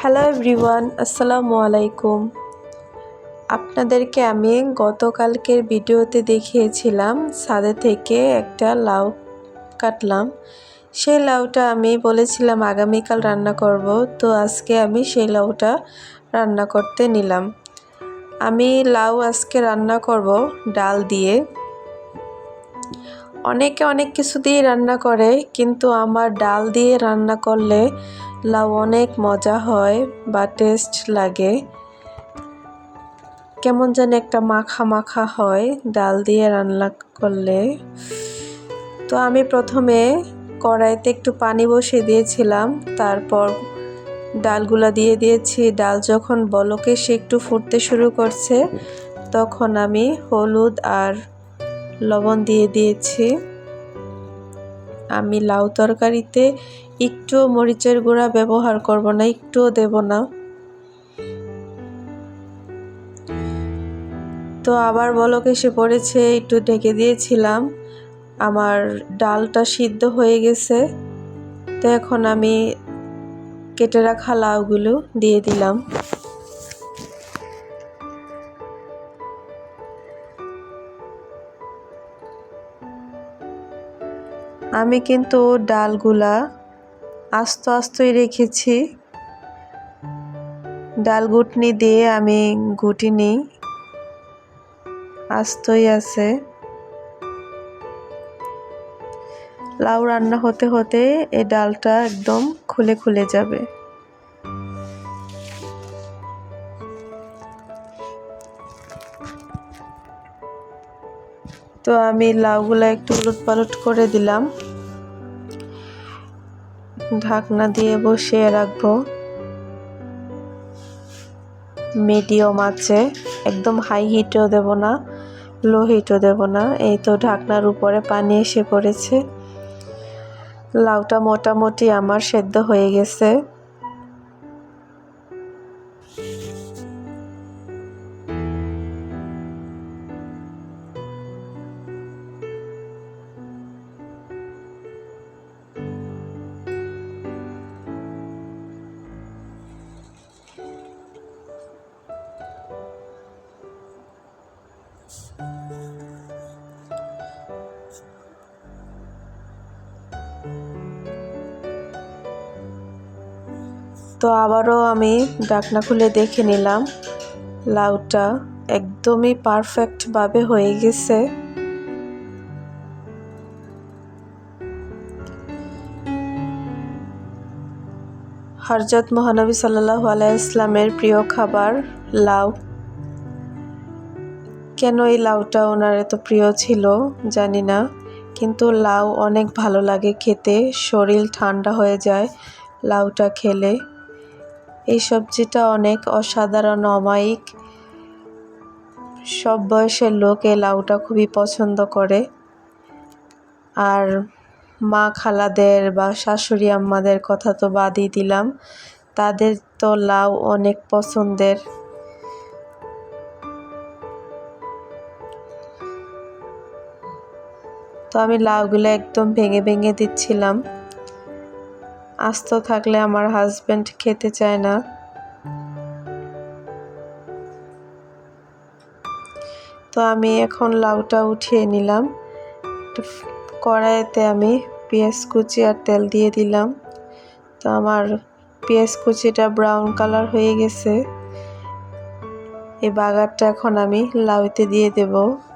Hello everyone আসসালামু আলাইকুম আপনাদেরকে আমি গতকালকের ভিডিওতে দেখিয়েছিলাম, ছাদে থেকে একটা লাউ কাটলাম। সেই লাউটা আমি বলেছিলাম আগামীকাল রান্না করব, তো আজকে আমি সেই লাউটা রান্না করতে নিলাম। আমি লাউ আজকে রান্না করব ডাল দিয়ে। অনেকে অনেক কিছু দিয়ে রান্না করে, কিন্তু আমার ডাল দিয়ে রান্না করলে লাউ অনেক মজা হয় বা টেস্ট লাগে। কেমন যেন একটা মাখা মাখা হয় ডাল দিয়ে রান্না করলে। তো আমি প্রথমে কড়াইতে একটু পানি বসিয়ে দিয়েছিলাম, তারপর ডালগুলা দিয়ে দিয়েছি। ডাল যখন বলকে সে একটু ফুটতে শুরু করছে, তখন আমি হলুদ আর লবণ দিয়ে দিয়েছি। আমি লাউ তরকারিতে একটুও মরিচের গুঁড়া ব্যবহার করব না, একটুও দেব না। তো আবার বলক এসে পড়েছে, একটু ঢেকে দিয়েছিলাম। আমার ডালটা সিদ্ধ হয়ে গেছে। তো এখন আমি কেটে রাখা লাউগুলো দিয়ে দিলাম। আমি কিন্তু ডালগুলা আস্ত আস্তই রেখেছি। ডাল গুটনি দিয়ে আমি গুটি নিই আস্তই আছে। লাউ রান্না হতে হতে এই ডালটা একদম খুলে খুলে যাবে। তো আমি লাউগুলো একটু উলট পালট করে দিলাম। ঢাকনা দিয়ে বসিয়ে রাখব। মিডিয়াম আছে, একদম হাই হিটও দেব না লো হিটও দেব না। এই তো ঢাকনার উপরে পানি এসে পড়েছে। লাউটা মোটামুটি আমার সেদ্ধ হয়ে গেছে। তো আবারও আমি ডাকনা খুলে দেখে নিলাম। লাউটা একদমই পারফেক্টভাবে হয়ে গেছে। হরজত মহানবী সাল্লাহ আলাইসলামের প্রিয় খাবার লাউ। কেন এই লাউটা ওনার এত প্রিয় ছিল জানি না, কিন্তু লাউ অনেক ভালো লাগে খেতে, শরীর ঠান্ডা হয়ে যায় লাউটা খেলে। এই সবজিটা অনেক অসাধারণ, অমায়িক। সব বয়সের লোক এই লাউটা খুবই পছন্দ করে। আর মা খালাদের বা শাশুড়ি আম্মাদের কথা তো বাদই দিলাম। তাদের তো লাউ অনেক পছন্দের। তো আমি লাউগুলো একদম ভেঙে ভেঙে দিচ্ছিলাম। আস্ত থাকলে আমার হাজব্যান্ড খেতে চায় না। তো আমি এখন লাউটা উঠিয়ে নিলাম। কড়াইতে আমি পেঁয়াজ কুচি আর তেল দিয়ে দিলাম। তো আমার পেঁয়াজ কুচিটা ব্রাউন কালার হয়ে গেছে। এই বাগারটা এখন আমি লাউতে দিয়ে দেবো।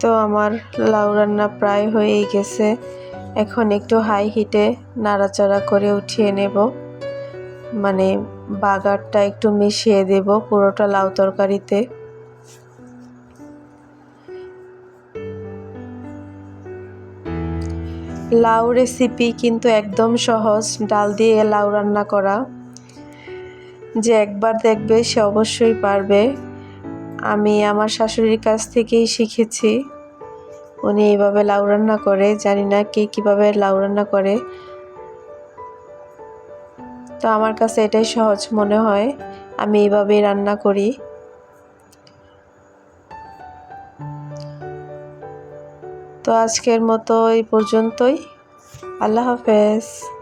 তো আমার লাউ রান্না প্রায় হয়েই গেছে। এখন একটু হাই হিটে নাড়াচাড়া করে উঠিয়ে নেব। মানে বাগারটা একটু মিশিয়ে দেব পুরোটা লাউ তরকারিতে। লাউ রেসিপি কিন্তু একদম সহজ, ডাল দিয়ে লাউ রান্না করা। যে একবার দেখবে সে অবশ্যই পারবে। আমি আমার শাশুড়ির কাছ থেকেই শিখেছি। উনি এইভাবে লাউ রান্না করে, জানি না কে কীভাবে লাউ রান্না করে। তো আমার কাছে এটাই সহজ মনে হয়, আমি এইভাবেই রান্না করি। তো আজকের মতো এই পর্যন্তই। আল্লাহ হাফেজ।